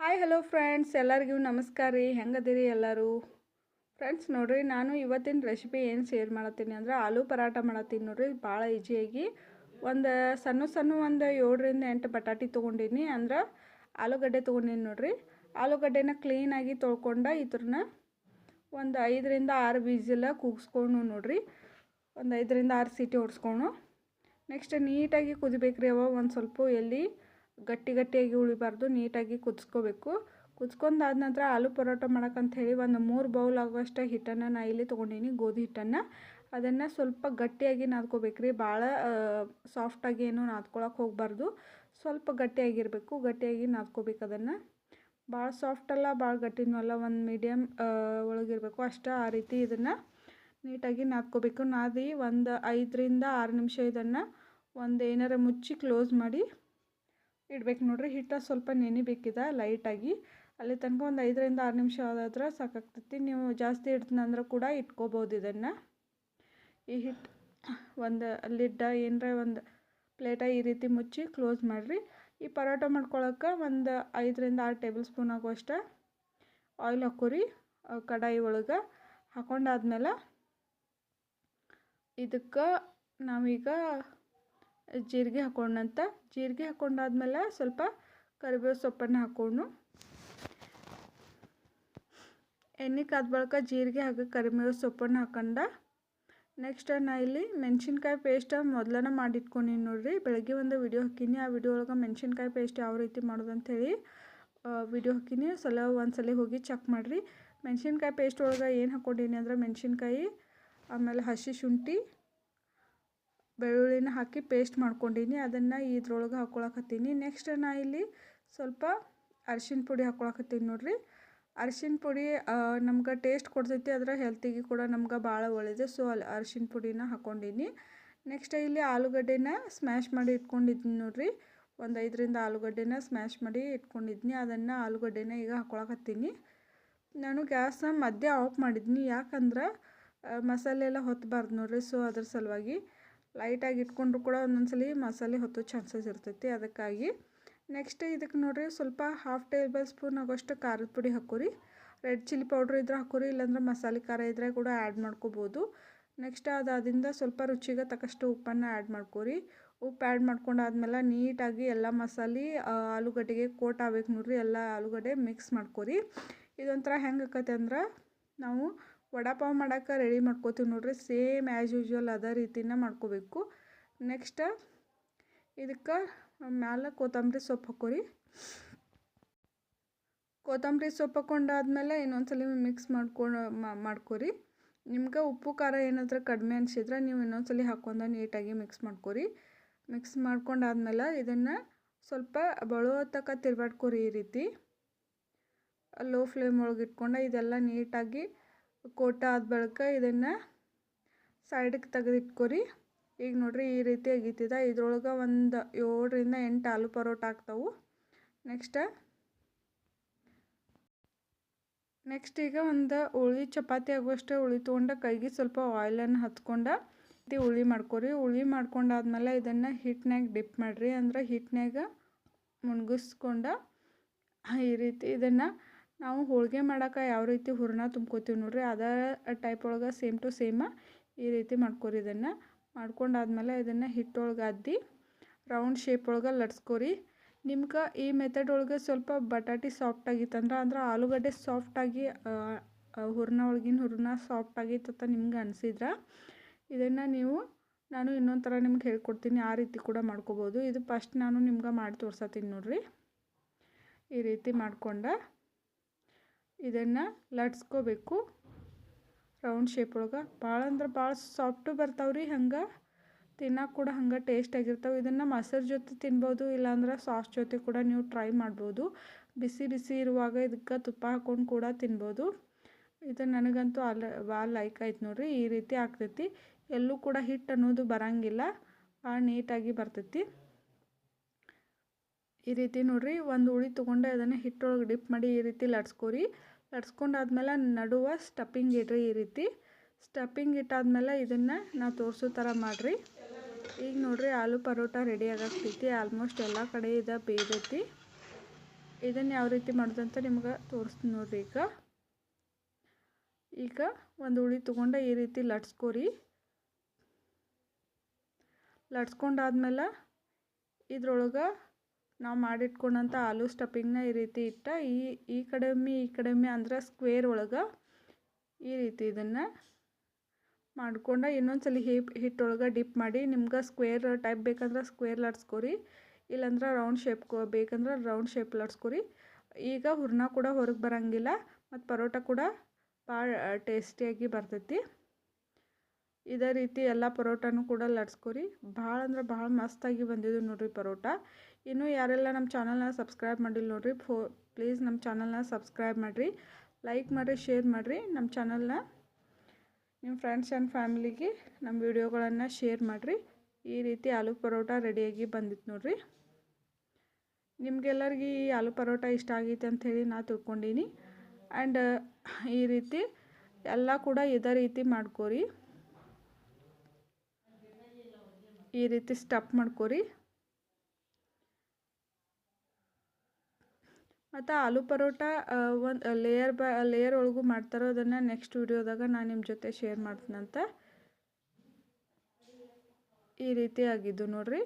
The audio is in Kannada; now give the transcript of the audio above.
ಹಾಯ್ ಹಲೋ ಫ್ರೆಂಡ್ಸ್ ಎಲ್ಲರಿಗೂ ನಮಸ್ಕಾರ ರೀ. ಹೆಂಗದಿರಿ ಎಲ್ಲರೂ? ಫ್ರೆಂಡ್ಸ್ ನೋಡಿರಿ, ನಾನು ಇವತ್ತಿನ ರೆಸಿಪಿ ಏನು ಶೇರ್ ಮಾಡತ್ತೀನಿ ಅಂದ್ರೆ ಆಲೂ ಪರಾಟ ಮಾಡತ್ತೀನಿ ನೋಡ್ರಿ. ಭಾಳ ಈಜಿಯಾಗಿ ಒಂದು ಸಣ್ಣ ಸಣ್ಣ ಒಂದು ಏಳರಿಂದ ಎಂಟು ಬಟಾಟಿ ತೊಗೊಂಡೀನಿ ಅಂದ್ರೆ ಆಲೂಗಡ್ಡೆ ತೊಗೊಂಡೀನಿ ನೋಡ್ರಿ. ಆಲೂಗಡ್ಡೆನ ಕ್ಲೀನಾಗಿ ತೊಳ್ಕೊಂಡು ಇದ್ರನ್ನ ಒಂದು ಐದರಿಂದ ಆರು ಬೀಜೆಲ್ಲ ಕೂಗಿಸ್ಕೊಂಡು ನೋಡ್ರಿ. ಒಂದು ಐದರಿಂದ ಆರು ಸೀಟಿ ಹೊಡ್ಸ್ಕೊಂಡು ನೆಕ್ಸ್ಟ್ ನೀಟಾಗಿ ಕುದಿಬೇಕ್ರಿ ಅವ ಒಂದು ಸ್ವಲ್ಪ ಎಲ್ಲಿ ಗಟ್ಟಿ ಗಟ್ಟಿಯಾಗಿ ಉಳಿಬಾರ್ದು ನೀಟಾಗಿ ಕುದಿಸ್ಕೋಬೇಕು. ಕುದಿಸ್ಕೊಂಡಾದ ನಂತರ ಆಲೂ ಪರೋಟ ಮಾಡೋಕ್ಕಂತ ಹೇಳಿ ಒಂದು ಮೂರು ಬೌಲ್ ಆಗುವಷ್ಟು ಹಿಟ್ಟನ್ನು ನಾ ಇಲ್ಲಿ ತೊಗೊಂಡೀನಿ, ಗೋಧಿ ಹಿಟ್ಟನ್ನು. ಅದನ್ನು ಸ್ವಲ್ಪ ಗಟ್ಟಿಯಾಗಿ ನಾದ್ಕೋಬೇಕು ರೀ ಭಾಳ ಸಾಫ್ಟಾಗಿ ಏನು ನಾದ್ಕೊಳಕ್ಕೆ ಹೋಗಬಾರ್ದು. ಸ್ವಲ್ಪ ಗಟ್ಟಿಯಾಗಿರಬೇಕು, ಗಟ್ಟಿಯಾಗಿ ನಾದ್ಕೋಬೇಕು ಅದನ್ನು. ಭಾಳ ಸಾಫ್ಟಲ್ಲ ಭಾಳ ಗಟ್ಟಿನೂ ಅಲ್ಲ, ಒಂದು ಮೀಡಿಯಮ್ ಒಳಗಿರಬೇಕು. ಅಷ್ಟು ಆ ರೀತಿ ಇದನ್ನು ನೀಟಾಗಿ ನಾದ್ಕೋಬೇಕು. ನಾದಿ ಒಂದು ಐದರಿಂದ ಆರು ನಿಮಿಷ ಇದನ್ನು ಒಂದು ಏನಾರ ಮುಚ್ಚಿ ಕ್ಲೋಸ್ ಮಾಡಿ ಇಡ್ಬೇಕು ನೋಡ್ರಿ. ಹಿಟ್ಟು ಸ್ವಲ್ಪ ನೆನಿಬೇಕಿದೆ ಲೈಟಾಗಿ ಅಲ್ಲಿ ತನಕ ಒಂದು ಐದರಿಂದ ಆರು ನಿಮಿಷ ಆದಾದ್ರೆ ಸಾಕಾಗ್ತೈತಿ. ನೀವು ಜಾಸ್ತಿ ಇಡ್ತೀನಂದ್ರೆ ಕೂಡ ಇಟ್ಕೋಬೋದು ಇದನ್ನು. ಈ ಹಿಟ್ಟು ಒಂದು ಲಿಡ್ಡ ಏನರ ಒಂದು ಪ್ಲೇಟ ಈ ರೀತಿ ಮುಚ್ಚಿ ಕ್ಲೋಸ್ ಮಾಡಿರಿ. ಈ ಪರೋಟ ಮಾಡ್ಕೊಳಕ್ಕೆ ಒಂದು ಐದರಿಂದ ಆರು ಟೇಬಲ್ ಸ್ಪೂನ್ ಆಗುವಷ್ಟು ಆಯಿಲ್ ಹಾಕೋರಿ. ಕಡಾಯಿ ಒಳಗೆ ಹಾಕೊಂಡಾದ್ಮೇಲೆ ಇದಕ್ಕೆ ನಾವೀಗ ಜೀರಿಗೆ ಹಾಕೊಂಡಂತ, ಜೀರಿಗೆ ಹಾಕೊಂಡಾದ್ಮೇಲೆ ಸ್ವಲ್ಪ ಕರಿಬೇವು ಸೊಪ್ಪನ್ನು ಹಾಕೊಂಡು, ಎಣ್ಣೆ ಕಾದ ಬಳಿಕ ಜೀರಿಗೆ ಹಾಕಿ ಕರಿಬೇವು ಸೊಪ್ಪನ್ನು ಹಾಕೊಂಡ, ನೆಕ್ಸ್ಟ್ ನಾ ಇಲ್ಲಿ ಮೆಣಸಿನ್ಕಾಯಿ ಪೇಸ್ಟ್ ಮೊದಲನೇ ಮಾಡಿಟ್ಕೊಂಡಿನಿ ನೋಡಿರಿ. ಬೆಳಗ್ಗೆ ಒಂದು ವಿಡಿಯೋ ಹಾಕಿನಿ. ಆ ವಿಡಿಯೋ ಒಳಗೆ ಮೆಣಸಿನ್ಕಾಯಿ ಪೇಸ್ಟ್ ಯಾವ ರೀತಿ ಮಾಡೋದು ಅಂಥೇಳಿ ವಿಡಿಯೋ ಹಾಕಿನಿ. ಸಲ ಒಂದ್ಸಲ ಹೋಗಿ ಚೆಕ್ ಮಾಡಿರಿ. ಮೆಣಸಿನ್ಕಾಯಿ ಪೇಸ್ಟ್ ಒಳಗೆ ಏನು ಹಾಕ್ಕೊಂಡಿನಿ ಅಂದ್ರೆ ಮೆಣಸಿನ್ಕಾಯಿ, ಆಮೇಲೆ ಹಸಿ ಶುಂಠಿ ಬೆಳ್ಳುಳ್ಳಿನ ಹಾಕಿ ಪೇಸ್ಟ್ ಮಾಡ್ಕೊಂಡೀನಿ. ಅದನ್ನು ಇದ್ರೊಳಗೆ ಹಾಕ್ಕೊಳಕತ್ತೀನಿ ನೆಕ್ಸ್ಟ್ ನಾ ಇಲ್ಲಿ ಸ್ವಲ್ಪ ಅರ್ಶಿನ ಪುಡಿ ಹಾಕ್ಕೊಳಕತ್ತೀನಿ ನೋಡಿರಿ. ಅರ್ಶಿನ ಪುಡಿ ನಮ್ಗೆ ಟೇಸ್ಟ್ ಕೊಡ್ತೈತಿ, ಅದರ ಹೆಲ್ತಿಗೆ ಕೂಡ ನಮ್ಗೆ ಭಾಳ ಒಳ್ಳೆಯದು ಸೊ ಅಲ್ಲಿ ಅರಿಶಿನ ಪುಡಿನ ಹಾಕ್ಕೊಂಡೀನಿ ನೆಕ್ಸ್ಟ್ ಇಲ್ಲಿ ಆಲೂಗಡ್ಡೆನ ಸ್ಮ್ಯಾಶ್ ಮಾಡಿ ಇಟ್ಕೊಂಡಿದ್ದೀನಿ ನೋಡಿರಿ. ಒಂದು ಐದರಿಂದ ಆಲೂಗಡ್ಡೆನ ಸ್ಮ್ಯಾಶ್ ಮಾಡಿ ಇಟ್ಕೊಂಡಿದ್ದೀನಿ ಅದನ್ನು ಆಲೂಗಡ್ಡೆನ ಈಗ ಹಾಕ್ಕೊಳಕತ್ತೀನಿ ನಾನು ಗ್ಯಾಸ್ನ ಮಧ್ಯೆ ಆಫ್ ಮಾಡಿದ್ದೀನಿ ಯಾಕಂದ್ರೆ ಮಸಾಲೆ ಎಲ್ಲ ಹೊತ್ತಬಾರ್ದು ನೋಡಿರಿ. ಸೊ ಅದ್ರ ಸಲುವಾಗಿ ಲೈಟಾಗಿ ಇಟ್ಕೊಂಡ್ರು ಕೂಡ ಒಂದೊಂದ್ಸಲಿ ಮಸಾಲೆ ಹೊತ್ತೋ ಚಾನ್ಸಸ್ ಇರ್ತೈತಿ. ಅದಕ್ಕಾಗಿ ನೆಕ್ಸ್ಟ್ ಇದಕ್ಕೆ ನೋಡಿರಿ ಸ್ವಲ್ಪ ಹಾಫ್ ಟೇಬಲ್ ಸ್ಪೂನ್ ಆಗೋಷ್ಟು ಖಾರದ ಪುಡಿ ಹಾಕೋರಿ. ರೆಡ್ ಚಿಲ್ಲಿ ಪೌಡ್ರ್ ಇದ್ರೆ ಹಾಕೋರಿ, ಇಲ್ಲಾಂದ್ರೆ ಮಸಾಲೆ ಖಾರ ಇದ್ದರೆ ಕೂಡ ಆ್ಯಡ್ ಮಾಡ್ಕೋಬೋದು. ನೆಕ್ಸ್ಟ್ ಅದಾದಿಂದ ಸ್ವಲ್ಪ ರುಚಿಗೆ ತಕ್ಕಷ್ಟು ಉಪ್ಪನ್ನು ಆ್ಯಡ್ ಮಾಡ್ಕೋರಿ. ಉಪ್ಪು ಆ್ಯಡ್ ಮಾಡ್ಕೊಂಡಾದ್ಮೇಲೆ ನೀಟಾಗಿ ಎಲ್ಲ ಮಸಾಲೆ ಆಲೂಗಡ್ಡೆಗೆ ಕೋಟ್ ಆಗ್ಬೇಕು ನೋಡ್ರಿ, ಎಲ್ಲ ಆಲೂಗಡ್ಡೆ ಮಿಕ್ಸ್ ಮಾಡ್ಕೋರಿ. ಇದೊಂಥರ ಹೆಂಗೆ ಅಂದ್ರೆ ನಾವು ವಡಾಪಾವ್ ಮಾಡೋಕೆ ರೆಡಿ ಮಾಡ್ಕೋತೀವಿ ನೋಡಿರಿ. ಸೇಮ್ ಆ್ಯಸ್ ಯೂಶ್ವಲ್ ಅದೇ ರೀತಿನ ಮಾಡ್ಕೋಬೇಕು. ನೆಕ್ಸ್ಟ್ ಇದಕ್ಕೆ ಮ್ಯಾಲೆ ಕೊತ್ತಂಬರಿ ಸೊಪ್ಪು ಹಾಕೋರಿ. ಕೊತ್ತಂಬರಿ ಸೊಪ್ಪು ಹಾಕೊಂಡಾದ್ಮೇಲೆ ಇನ್ನೊಂದ್ಸಲ ಮಿಕ್ಸ್ ಮಾಡ್ಕೊಂಡು ಮಾಡ್ಕೊರಿ. ನಿಮ್ಗೆ ಉಪ್ಪು, ಖಾರ ಏನಾದರೂ ಕಡಿಮೆ ಅನಿಸಿದ್ರೆ ನೀವು ಇನ್ನೊಂದ್ಸಲ ಹಾಕೊಂಡ ನೀಟಾಗಿ ಮಿಕ್ಸ್ ಮಾಡ್ಕೊರಿ. ಮಿಕ್ಸ್ ಮಾಡ್ಕೊಂಡಾದ್ಮೇಲೆ ಇದನ್ನು ಸ್ವಲ್ಪ ಬಳುವ ತಕ್ಕ ತಿರ್ಗಾಡ್ಕೊರಿ ಈ ರೀತಿ. ಲೋ ಫ್ಲೇಮ್ ಒಳಗೆ ಇಟ್ಕೊಂಡು ಇದೆಲ್ಲ ನೀಟಾಗಿ ಕೋಟ ಆದ ಬಳಿಕ ಇದನ್ನು ಸೈಡಿಗೆ ತೆಗೆದಿಟ್ಕೊರಿ. ಈಗ ನೋಡ್ರಿ ಈ ರೀತಿ ಆಗೈತಿದ. ಇದ್ರೊಳಗೆ ಒಂದು ಏಳರಿಂದ ಎಂಟು ಆಲೂ ಪರೋಟ ಆಗ್ತಾವು. ನೆಕ್ಸ್ಟ್ ನೆಕ್ಸ್ಟ್ ಈಗ ಒಂದು ಉಳಿ ಚಪಾತಿ ಆಗುವಷ್ಟೇ ಉಳಿ ತೊಗೊಂಡು ಕೈಗೆ ಸ್ವಲ್ಪ ಆಯಿಲನ್ನು ಹತ್ಕೊಂಡು ಉಳಿ ಮಾಡ್ಕೊರಿ. ಉಳಿ ಮಾಡ್ಕೊಂಡಾದ್ಮೇಲೆ ಇದನ್ನು ಹಿಟ್ಟಿನಾಗ ಡಿಪ್ ಮಾಡಿರಿ. ಅಂದ್ರೆ ಹಿಟ್ಟಿನಾಗ ಮುಣಗಿಸ್ಕೊಂಡು ಈ ರೀತಿ ಇದನ್ನು ನಾವು ಹೋಳಿಗೆ ಮಾಡೋಕೆ ಯಾವ ರೀತಿ ಹೂರಣ ತುಂಬ್ಕೋತೀವಿ ನೋಡಿರಿ, ಅದೇ ಟೈಪ್ ಒಳಗೆ ಸೇಮ್ ಟು ಸೇಮ ಈ ರೀತಿ ಮಾಡ್ಕೊರಿ ಇದನ್ನು. ಮಾಡ್ಕೊಂಡಾದ್ಮೇಲೆ ಇದನ್ನು ಹಿಟ್ಟೊಳಗೆ ಅದ್ದಿ ರೌಂಡ್ ಶೇಪ್ ಒಳಗೆ ಲಟ್ಸ್ಕೊರಿ. ನಿಮ್ಗೆ ಈ ಮೆಥಡ್ ಒಳಗೆ ಸ್ವಲ್ಪ ಬಟಾಟಿ ಸಾಫ್ಟ್ ಆಗಿತ್ತಂದ್ರೆ ಅಂದ್ರೆ ಆಲೂಗಡ್ಡೆ ಸಾಫ್ಟಾಗಿ ಹೂರ್ಣ ಒಳಗಿನ ಹೂರ್ಣ ಸಾಫ್ಟ್ ಆಗಿತ್ತಂತ ನಿಮ್ಗೆ ಅನಿಸಿದ್ರೆ, ಇದನ್ನು ನೀವು, ನಾನು ಇನ್ನೊಂದು ಥರ ನಿಮ್ಗೆ ಹೇಳ್ಕೊಡ್ತೀನಿ, ಆ ರೀತಿ ಕೂಡ ಮಾಡ್ಕೋಬೋದು. ಇದು ಫಸ್ಟ್ ನಾನು ನಿಮ್ಗೆ ಮಾಡಿ ತೋರ್ಸತ್ತೀನಿ ನೋಡಿರಿ. ಈ ರೀತಿ ಮಾಡ್ಕೊಂಡು ಇದನ್ನು ಲಟ್ಸ್ಕೋಬೇಕು. ರೌಂಡ್ ಶೇಪ್ ಒಳಗೆ. ಭಾಳ ಅಂದ್ರೆ ಭಾಳ ಸಾಫ್ಟು ಬರ್ತಾವ್ರಿ ಹಂಗೆ. ತಿನ್ನೋಕೆ ಕೂಡ ಹಂಗೆ ಟೇಸ್ಟ್ ಆಗಿರ್ತಾವೆ. ಇದನ್ನು ಮೊಸರು ಜೊತೆ ತಿನ್ಬೋದು, ಇಲ್ಲಾಂದ್ರೆ ಸಾಸ್ ಜೊತೆ ಕೂಡ ನೀವು ಟ್ರೈ ಮಾಡ್ಬೋದು. ಬಿಸಿ ಬಿಸಿ ಇರುವಾಗ ಇದಕ್ಕೆ ತುಪ್ಪ ಹಾಕ್ಕೊಂಡು ಕೂಡ ತಿನ್ಬೋದು. ಇದು ನನಗಂತೂ ಅಲ್ಲ ಭಾಳ ಲೈಕ್ ಆಯ್ತು ನೋಡ್ರಿ. ಈ ರೀತಿ ಆಗ್ತೈತಿ. ಎಲ್ಲೂ ಕೂಡ ಹಿಟ್ಟು ಅನ್ನೋದು ಬರಂಗಿಲ್ಲ. ಭಾಳ ನೀಟಾಗಿ ಬರ್ತೈತಿ. ಈ ರೀತಿ ನೋಡ್ರಿ. ಒಂದು ಉಳಿ ತೊಗೊಂಡೆ ಅದನ್ನು ಹಿಟ್ಟೊಳಗೆ ಡಿಪ್ ಮಾಡಿ ಈ ರೀತಿ ಲಟ್ಸ್ಕೊರಿ. ಲಟ್ಸ್ಕೊಂಡಾದ್ಮೇಲೆ ನಡುವ ಸ್ಟಫಿಂಗ್ ಇಡ್ರಿ ಈ ರೀತಿ. ಸ್ಟಫಿಂಗ್ ಇಟ್ಟಾದ್ಮೇಲೆ ಇದನ್ನು ನಾವು ತೋರಿಸೋ ಥರ ಮಾಡಿರಿ. ಈಗ ನೋಡಿರಿ ಆಲೂ ಪರೋಟ ರೆಡಿ ಆಗತ್ತೈತಿ ಆಲ್ಮೋಸ್ಟ್ ಎಲ್ಲ ಕಡೆ ಇದು ಬೇಯ್ದೈತಿ ಇದನ್ನು ಯಾವ ರೀತಿ ಮಾಡೋದಂತ ನಿಮ್ಗೆ ತೋರಿಸ್ತೀನಿ ನೋಡಿರಿ ಈಗ. ಈಗ ಒಂದು ಉಳಿ ತೊಗೊಂಡು ಈ ರೀತಿ ಲಟ್ಸ್ಕೊರಿ. ಲಟ್ಸ್ಕೊಂಡಾದ್ಮೇಲೆ ಇದ್ರೊಳಗೆ ನಾವು ಮಾಡಿಟ್ಕೊಂಡಂಥ ಆಲೂ ಸ್ಟಫಿಂಗ್ನ ಈ ರೀತಿ ಇಟ್ಟ, ಈ ಈ ಇಕಡೆಮಿ ಈ ಅಂದ್ರೆ ಸ್ಕ್ವೇರ್ ಒಳಗೆ ಈ ರೀತಿ ಇದನ್ನು ಮಾಡ್ಕೊಂಡು ಇನ್ನೊಂದು ಸಲ ಹಿಪ್, ಹಿಟ್ಟೊಳಗೆ ಡಿಪ್ ಮಾಡಿ ನಿಮ್ಗೆ ಸ್ಕ್ವೇರ್ ಟೈಪ್ ಬೇಕಂದ್ರೆ ಸ್ಕ್ವೇರ್ ಲಟ್ಸ್ಕೊರಿ ಇಲ್ಲಾಂದ್ರೆ ರೌಂಡ್ ಶೇಪ್ ಬೇಕಂದ್ರೆ ರೌಂಡ್ ಶೇಪ್ ಲಟ್ಸ್ಕೊರಿ ಈಗ ಹೂರ್ಣ ಕೂಡ ಹೊರಗೆ ಬರೋಂಗಿಲ್ಲ, ಮತ್ತು ಪರೋಟ ಕೂಡ ಭಾಳ ಟೇಸ್ಟಿಯಾಗಿ ಬರ್ತೈತಿ. ಇದೇ ರೀತಿ ಎಲ್ಲ ಪರೋಟಾನು ಕೂಡ ಲಟ್ಸ್ಕೊರಿ. ಭಾಳ ಅಂದ್ರೆ ಭಾಳ ಮಸ್ತಾಗಿ ಬಂದಿದ್ದು ನೋಡಿರಿ ಪರೋಟ. ಇನ್ನೂ ಯಾರೆಲ್ಲ ನಮ್ಮ ಚಾನಲ್ನ ಸಬ್ಸ್ಕ್ರೈಬ್ ಮಾಡಿಲ್ಲ ನೋಡಿರಿ, ಫೋ, ಪ್ಲೀಸ್ ನಮ್ಮ ಚಾನಲ್ನ ಸಬ್ಸ್ಕ್ರೈಬ್ ಮಾಡಿರಿ, ಲೈಕ್ ಮಾಡಿರಿ, ಶೇರ್ ಮಾಡಿರಿ. ನಮ್ಮ ಚಾನಲ್ನ ನಿಮ್ಮ ಫ್ರೆಂಡ್ಸ್ ಆ್ಯಂಡ್ ಫ್ಯಾಮಿಲಿಗೆ ನಮ್ಮ ವಿಡಿಯೋಗಳನ್ನು ಶೇರ್ ಮಾಡಿರಿ. ಈ ರೀತಿ ಆಲೂ ಪರೋಟ ರೆಡಿಯಾಗಿ ಬಂದಿತ್ತು ನೋಡಿರಿ. ನಿಮಗೆಲ್ಲರಿಗೆ ಈ ಆಲೂ ಪರೋಟ ಇಷ್ಟ ಆಗೈತೆ ಅಂಥೇಳಿ ನಾ ತಿಳ್ಕೊಂಡೀನಿ. ಆ್ಯಂಡ್ ಈ ರೀತಿ ಎಲ್ಲ ಕೂಡ ಇದೇ ರೀತಿ ಮಾಡ್ಕೋರಿ. ಈ ರೀತಿ ಸ್ಟಫ್ ಮಾಡ್ಕೋರಿ. ಮತ್ತು ಆಲೂ ಪರೋಟ ಒಂದು ಲೇಯರ್ ಬ ಲೇಯರ್ ಒಳಗೂ ಮಾಡ್ತಾರೋ ಅದನ್ನು ನೆಕ್ಸ್ಟ್ ವಿಡಿಯೋದಾಗ ನಾನು ನಿಮ್ಮ ಜೊತೆ ಶೇರ್ ಮಾಡ್ತೀನಂತ. ಈ ರೀತಿ ಆಗಿದ್ದು ನೋಡಿರಿ.